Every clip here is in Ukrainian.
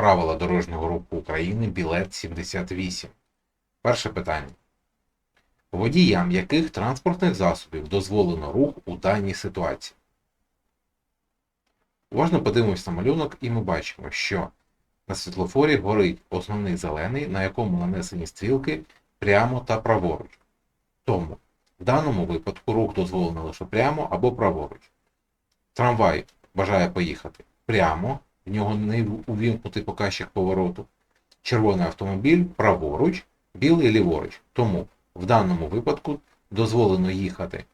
Правила дорожнього руху України білет 78. Перше питання. Водіям яких транспортних засобів дозволено рух у даній ситуації? Уважно подивимось на малюнок і ми бачимо, що на світлофорі горить основний зелений, на якому нанесені стрілки прямо та праворуч. Тому в даному випадку рух дозволено лише прямо або праворуч. Трамвай бажає поїхати прямо, в нього не увімкнутий показчик повороту. Червоний автомобіль праворуч, білий ліворуч. Тому в даному випадку дозволено їхати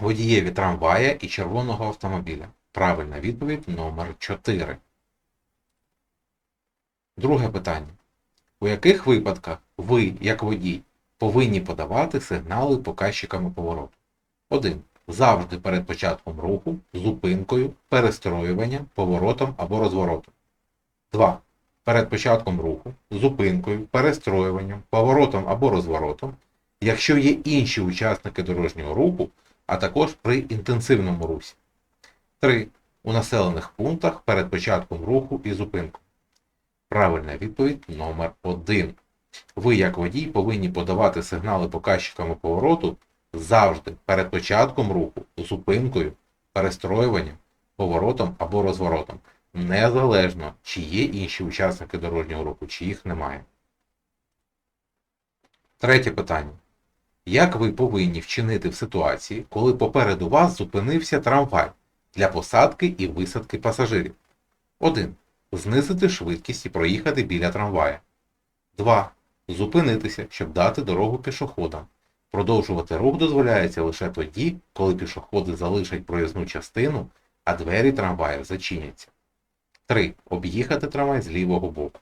водієві трамвая і червоного автомобіля. Правильна відповідь номер 4. Друге питання. У яких випадках ви, як водій, повинні подавати сигнали показчиками повороту? 1. Завжди перед початком руху, зупинкою, перестроюванням, поворотом або розворотом. 2. Перед початком руху, зупинкою, перестроюванням, поворотом або розворотом, якщо є інші учасники дорожнього руху, а також при інтенсивному русі. 3. У населених пунктах перед початком руху і зупинкою. Правильна відповідь номер 1. Ви, як водій, повинні подавати сигнали показчиками повороту завжди перед початком руху, зупинкою, перестроюванням, поворотом або розворотом, незалежно, чи є інші учасники дорожнього руху, чи їх немає. Третє питання. Як ви повинні вчинити в ситуації, коли попереду вас зупинився трамвай для посадки і висадки пасажирів? 1. Знизити швидкість і проїхати біля трамвая. 2. Зупинитися, щоб дати дорогу пішоходам. Продовжувати рух дозволяється лише тоді, коли пішоходи залишать проїзну частину, а двері трамвая зачиняться. 3. Об'їхати трамвай з лівого боку.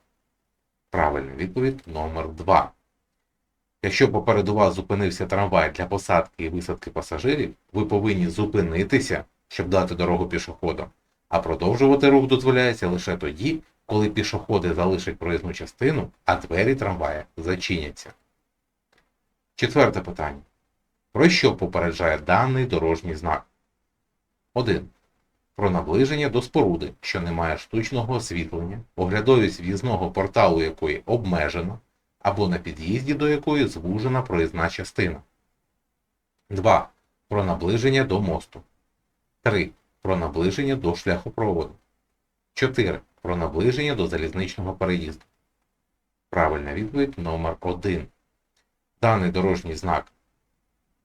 Правильна відповідь номер 2. Якщо попереду вас зупинився трамвай для посадки і висадки пасажирів, ви повинні зупинитися, щоб дати дорогу пішоходам, а продовжувати рух дозволяється лише тоді, коли пішоходи залишать проїзну частину, а двері трамвая зачиняться. Четверте питання. Про що попереджає даний дорожній знак? 1. Про наближення до споруди, що не має штучного освітлення, оглядовість в'їзного порталу якої обмежено, або на під'їзді до якої звужена проїзна частина. 2. Про наближення до мосту. 3. Про наближення до шляхопроводу. 4. Про наближення до залізничного переїзду. Правильна відповідь номер 1. Даний дорожній знак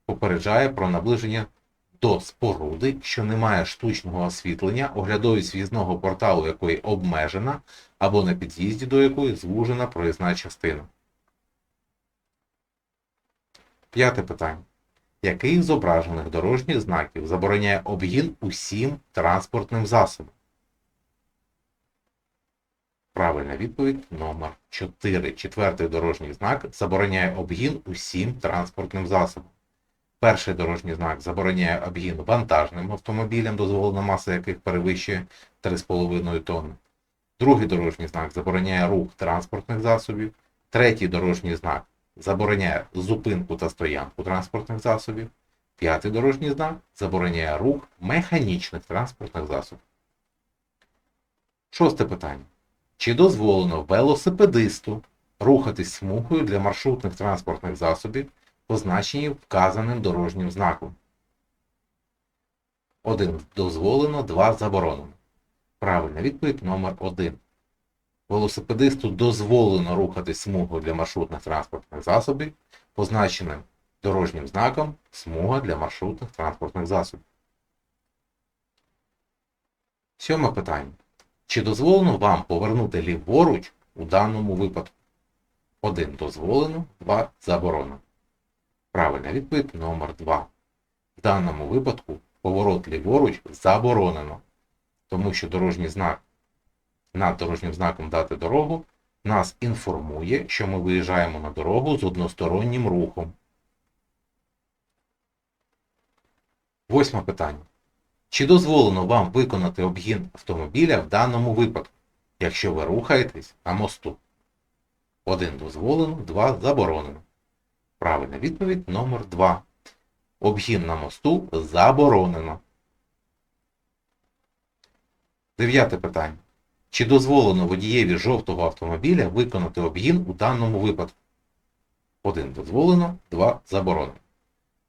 попереджає про наближення до споруди, що не має штучного освітлення, оглядовість в'їзного порталу якої обмежена, або на під'їзді до якої звужена проїзна частина. П'яте питання. Який зображених дорожніх знаків забороняє обгін усім транспортним засобам? Правильна відповідь номер 4. Четвертий дорожній знак забороняє обгін усім транспортним засобам. Перший дорожній знак забороняє обгін вантажним автомобілям, дозволена маса яких перевищує 3,5 тонни. Другий дорожній знак забороняє рух транспортних засобів. Третій дорожній знак забороняє зупинку та стоянку транспортних засобів. П'ятий дорожній знак забороняє рух механічних транспортних засобів. Шосте питання. Чи дозволено велосипедисту рухатись смугою для маршрутних транспортних засобів, позначені вказаним дорожнім знаком? 1. Дозволено, 2. Заборонено. Правильна відповідь номер 1. Велосипедисту дозволено рухатись смугою для маршрутних транспортних засобів, позначеним дорожнім знаком смуга для маршрутних транспортних засобів. Сьоме питання. Чи дозволено вам повернути ліворуч у даному випадку? 1. Дозволено, 2. Заборонено. Правильна відповідь номер 2. В даному випадку поворот ліворуч заборонено, тому що дорожній знак над дорожнім знаком дати дорогу нас інформує, що ми виїжджаємо на дорогу з одностороннім рухом. Восьме питання. Чи дозволено вам виконати обгін автомобіля в даному випадку, якщо ви рухаєтесь на мосту? 1 дозволено, 2 заборонено. Правильна відповідь номер 2. Обгін на мосту заборонено. Дев'яте питання. Чи дозволено водієві жовтого автомобіля виконати обгін у даному випадку? 1. Дозволено, 2. Заборонено.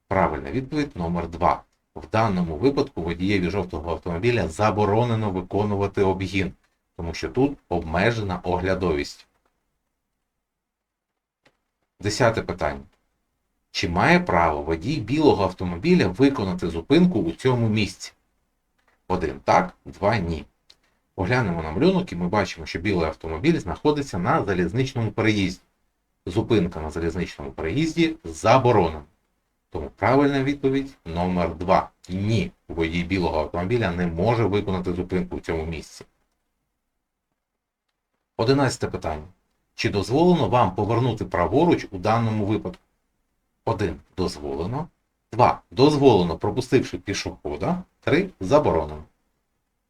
Правильна відповідь номер 2. В даному випадку водієві жовтого автомобіля заборонено виконувати обгін, тому що тут обмежена оглядовість. Десяте питання. Чи має право водій білого автомобіля виконати зупинку у цьому місці? Один так, два ні. Поглянемо на малюнок і ми бачимо, що білий автомобіль знаходиться на залізничному переїзді. Зупинка на залізничному переїзді заборонена. Тому правильна відповідь номер 2. Ні, водій білого автомобіля не може виконати зупинку в цьому місці. Одинадцяте питання. Чи дозволено вам повернути праворуч у даному випадку? 1. Дозволено. 2. Дозволено, пропустивши пішохода. 3. Заборонено.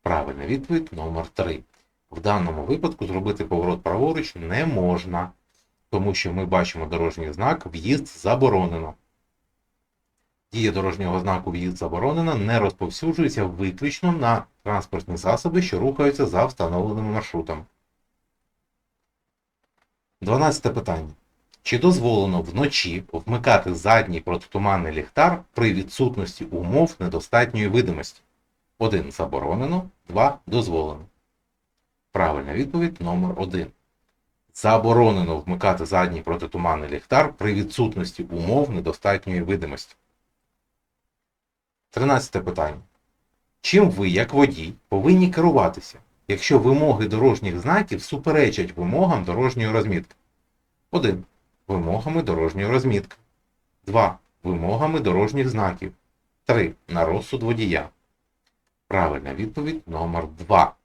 Правильна відповідь номер 3. В даному випадку зробити поворот праворуч не можна, тому що ми бачимо дорожній знак в'їзд заборонено. Дія дорожнього знаку в'їзд заборонено не розповсюджується виключно на транспортні засоби, що рухаються за встановленими маршрутами. 12 питання. Чи дозволено вночі вмикати задній протитуманний ліхтар при відсутності умов недостатньої видимості? 1. Заборонено, 2. Дозволено. Правильна відповідь номер 1. Заборонено вмикати задній протитуманний ліхтар при відсутності умов недостатньої видимості. 13 питання. Чим ви, як водій, повинні керуватися, якщо вимоги дорожніх знаків суперечать вимогам дорожньої розмітки? 1. Вимогами дорожньої розмітки. 2. Вимогами дорожніх знаків. 3. На розсуд водія. Правильна відповідь номер 2.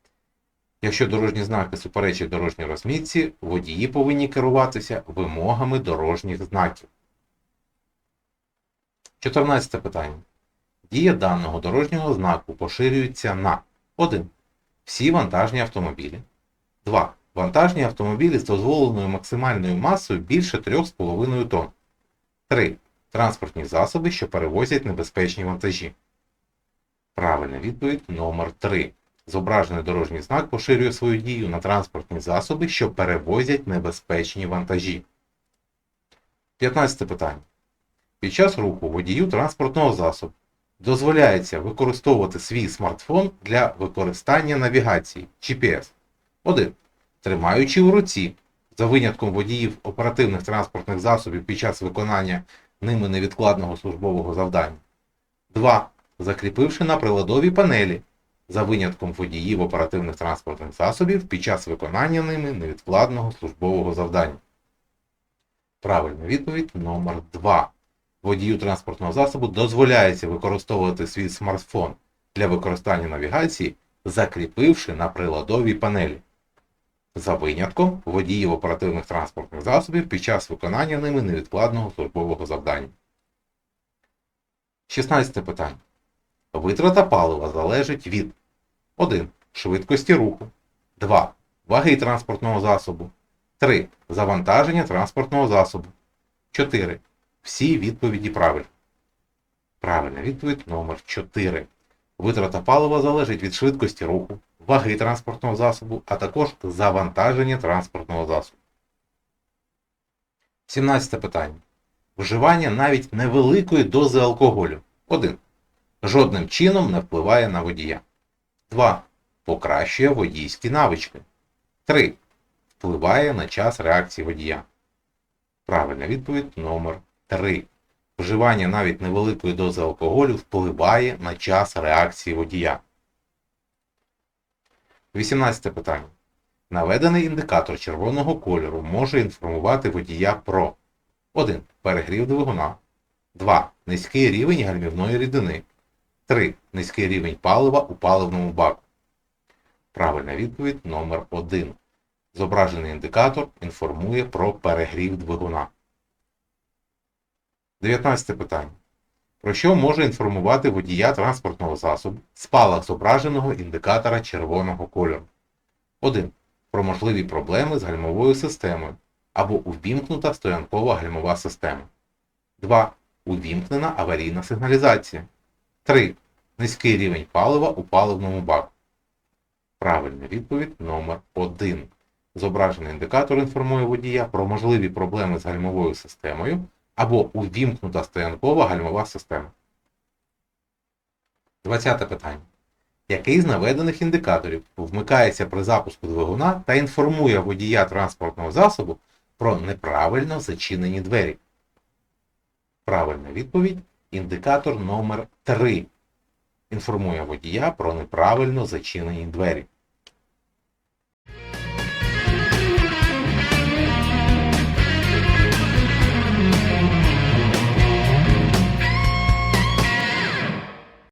Якщо дорожні знаки суперечать дорожній розмітці, водії повинні керуватися вимогами дорожніх знаків. 14 питання. Дія даного дорожнього знаку поширюється на 1. Всі вантажні автомобілі. 2. Вантажні автомобілі з дозволеною максимальною масою більше 3,5 тонн. 3. Транспортні засоби, що перевозять небезпечні вантажі. Правильна відповідь номер 3. Зображений дорожній знак поширює свою дію на транспортні засоби, що перевозять небезпечні вантажі. 15 питання. Під час руху водію транспортного засобу дозволяється використовувати свій смартфон для використання навігації GPS. 1. Тримаючи в руці, за винятком водіїв оперативних транспортних засобів під час виконання ними невідкладного службового завдання. 2. Закріпивши на приладовій панелі, за винятком водіїв оперативних транспортних засобів під час виконання ними невідкладного службового завдання. Правильна відповідь номер 2 водію транспортного засобу дозволяється використовувати свій смартфон для використання навігації, закріпивши на приладовій панелі. За винятком водіїв оперативних транспортних засобів під час виконання ними невідкладного службового завдання. 16 питання. Витрата палива залежить від 1. Швидкості руху. 2. Ваги транспортного засобу. 3. Завантаження транспортного засобу. 4. Всі відповіді правильні. Правильна відповідь номер 4. Витрата палива залежить від швидкості руху, ваги транспортного засобу, а також завантаження транспортного засобу. 17 питання. Вживання навіть невеликої дози алкоголю. 1. Жодним чином не впливає на водія. 2. Покращує водійські навички. 3. Впливає на час реакції водія. Правильна відповідь номер 3. Вживання навіть невеликої дози алкоголю впливає на час реакції водія. 18 питання. Наведений індикатор червоного кольору може інформувати водія про 1. Перегрів двигуна. 2. Низький рівень гальмівної рідини. 3. Низький рівень палива у паливному баку. Правильна відповідь номер 1. Зображений індикатор інформує про перегрів двигуна. 19 питання. Про що може інформувати водія транспортного засобу спалах зображеного індикатора червоного кольору? 1. Про можливі проблеми з гальмовою системою або увімкнута стоянкова гальмова система. 2. Увімкнена аварійна сигналізація. 3. Низький рівень палива у паливному баку. Правильна відповідь номер 1. Зображений індикатор інформує водія про можливі проблеми з гальмовою системою або увімкнута стоянкова гальмова система. 20 питання. Який з наведених індикаторів вмикається при запуску двигуна та інформує водія транспортного засобу про неправильно зачинені двері? Правильна відповідь індикатор номер 3 інформує водія про неправильно зачинені двері.